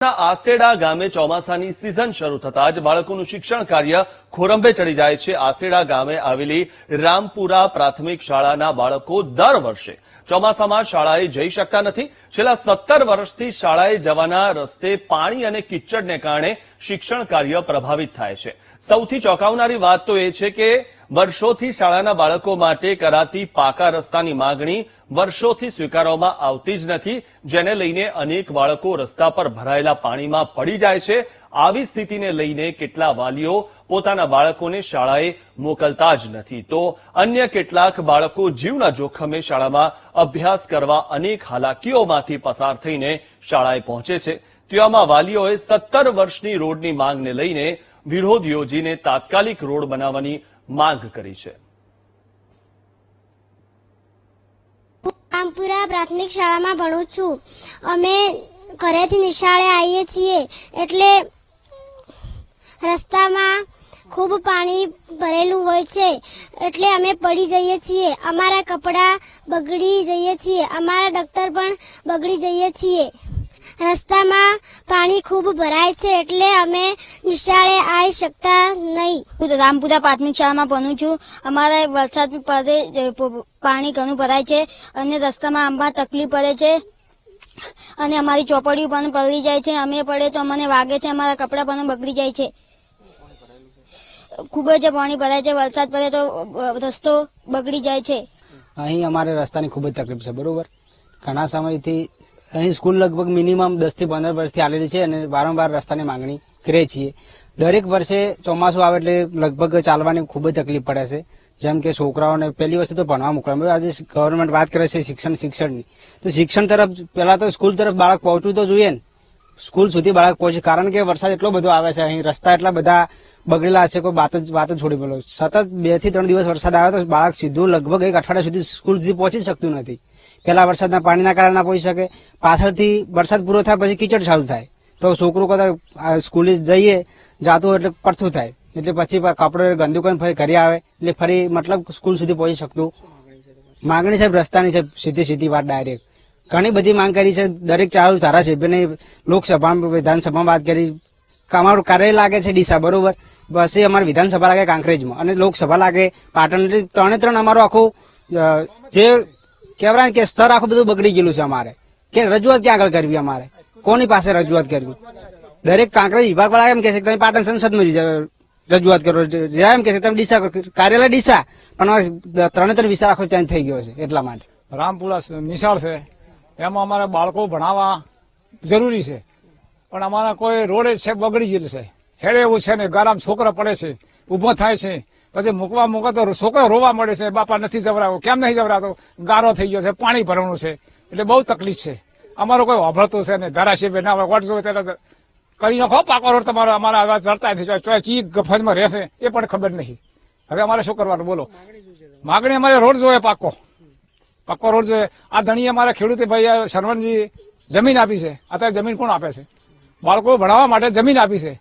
આસેડા ગામે ચોમાસાની સિઝન શરૂ થતા જ બાળકોનું શિક્ષણ કાર્ય ખોરંભે ચડી જાય છે. આસેડા ગામે આવેલી રામપુરા પ્રાથમિક શાળાના બાળકો દર વર્ષે ચોમાસામાં શાળાએ જઈ શકતા નથી. છેલ્લા સત્તર વર્ષથી શાળાએ જવાના રસ્તે પાણી અને કિચડને કારણે શિક્ષણ કાર્ય પ્રભાવિત થાય છે. સૌથી ચોંકાવનારી વાત તો એ છે કે વર્ષોથી શાળાના બાળકો માટે કરાતી પાકા રસ્તાની માગણી વર્ષોથી સ્વીકારવામાં આવતી જ નથી, જેને લઈને અનેક બાળકો રસ્તા પર ભરાયેલા પાણીમાં પડી જાય છે. આવી સ્થિતિને લઈને કેટલા વાલીઓ પોતાના બાળકોને શાળાએ મોકલતા જ નથી. તો અન્ય કેટલાક બાળકો જીવના જોખમે શાળામાં અભ્યાસ કરવા અનેક હાલાકીઓમાંથી પસાર થઈને શાળાએ પહોંચે છે. તેવામાં વાલીઓએ સત્તર વર્ષની રોડની માંગને લઈને વિરોધ યોજીને તાત્કાલિક રોડ બનાવવાની માંગ કરી છે. રામપુરા પ્રાથમિક શાળામાં ભણું છું. અમે ઘરેથી નિશાળે આવીએ છીએ એટલે રસ્તામાં ખૂબ પાણી ભરેલું હોય છે એટલે અમે પડી જઈએ છીએ. અમારા કપડાં બગડી જઈએ છીએ. અમારા દફતર પણ બગડી જઈએ છીએ. રસ્તામાં પાણી ખૂબ ભરાય છે એટલે અમે નિશાળે આવી શકતા નહીં. હું રામપુરા પ્રાથમિક શાળામાં ભણું છું. અમારે વરસાદ પડે પાણી ઘણું ભરાય છે અને રસ્તામાં આંબા તકલીફ પડે છે અને અમારી ચોપડીઓ પણ પલળી જાય છે. અમે પડે તો અમને વાગે છે અમારા કપડાં પણ બગડી જાય છે. ખૂબ જ પાણી ભરાય છે વરસાદ પડે તો રસ્તો બગડી જાય છે. અહીં અમારે રસ્તાની ખૂબ જ તકલીફ છે બરોબર? ઘણા સમયથી અહીં સ્કૂલ લગભગ મિનિમમ દસથી પંદર વર્ષથી આવેલી છે અને વારંવાર રસ્તાની માંગણી કરીએ છીએ. દરેક વર્ષે ચોમાસું આવે એટલે લગભગ ચાલવાની ખૂબ જ તકલીફ પડે છે. જેમ કે છોકરાઓને પહેલી વસ્તુ તો ભણવા મોકલવા આજે ગવર્મેન્ટ વાત કરે છે શિક્ષણ શિક્ષણની. તો શિક્ષણ તરફ, પહેલા તો સ્કૂલ તરફ બાળક પહોંચવું તો જોઈએ ને. સ્કૂલ સુધી બાળક પહોંચે. કારણ કે વરસાદ એટલો બધો આવે છે અહીં. રસ્તા એટલા બધા બગડેલા છે કોઈ વાત જ વાત જ છોડી પેલો સતત બેથી ત્રણ દિવસ વરસાદ આવે તો બાળક સીધું લગભગ એક અઠવાડિયા સુધી સ્કૂલ સુધી પહોંચી શકતું નથી. પહેલા વરસાદના પાણીના કારણે ના પહોંચી શકે. પાછળથી વરસાદ પૂરો થાય પછી કીચડ ચાલુ થાય. તો છોકરો કદાચ સ્કૂલે જઈએ. જાતું એટલે પડથું થાય. એટલે પછી કપડો ગંદુ કરીને ફરી ઘરે આવે. એટલે ફરી મતલબ સ્કૂલ સુધી પહોંચી શકતું. માગણી સાહેબ, રસ્તાની છે સીધી સીધી વાત ડાયરેક્ટ. ઘણી બધી માંગ કરી છે. દરેક ચાલુ ધારાસભ્યને લોકસભામાં વિધાનસભામાં વાત કરી. અમારું કાર્ય લાગે છે ડીસા, બરોબર. પછી અમારી વિધાનસભા લાગે કાંકરેજમાં. અને લોકસભા લાગે પાટણ ત્રણે ત્રણ અમારું આખું જે કહેવાય ને કે સ્તર આખું બધું બગડી ગયેલું છે અમારે. કે રજૂઆત ક્યાં આગળ કરવી અમારે? કોની પાસે રજૂઆત કરવી? દરેક કાંકરેજ વિભાગ વાળા એમ કહે છે કે તમે પાટણ સંસદમાં રજૂઆત કરો. એમ કે છે તમે ડીસા કાર્યાલય ડીસા. પણ ત્રણે ત્રણ વિસ્તાર આખો ચેન્જ થઈ ગયો છે, એટલા માટે. રામપુરા નિશાળ છે. એમાં અમારે બાળકો ભણાવવા જરૂરી છે. પણ અમારા કોઈ રોડ છે, બગડી ગયેલ છે. હેડે એવું છે ને, ગરમ છોકરા પડે છે, ઊભો થાય છે. પછી મૂકવા મૂકે તો છોકરો રોવા મળે છે, બાપા નથી જવરાવો, કેમ નથી જવરાતો? ગારો થઈ ગયો છે, પાણી ભરવાનું છે. એટલે બહુ તકલીફ છે. અમારો કોઈ વાભરતું છે ને ધારાસભ્ય ના વોટ જોવે ત્યારે કરી નાખો, પાકો રોડ તમારો, અમારા આવા ચડતા નથી. ચી ગફજમાં રહેશે, એ પણ ખબર નહીં. હવે અમારે શું કરવાનું? બોલો. માગણી અમારે રોડ જોવે પાકો. પાકો રોડ જોઈએ આ ધણી અમારા ખેડૂતે ભાઈ શરવણજી જમીન આપી છે. અત્યારે જમીન કોણ આપે છે? બાળકો ભણાવવા માટે જમીન આપી છે.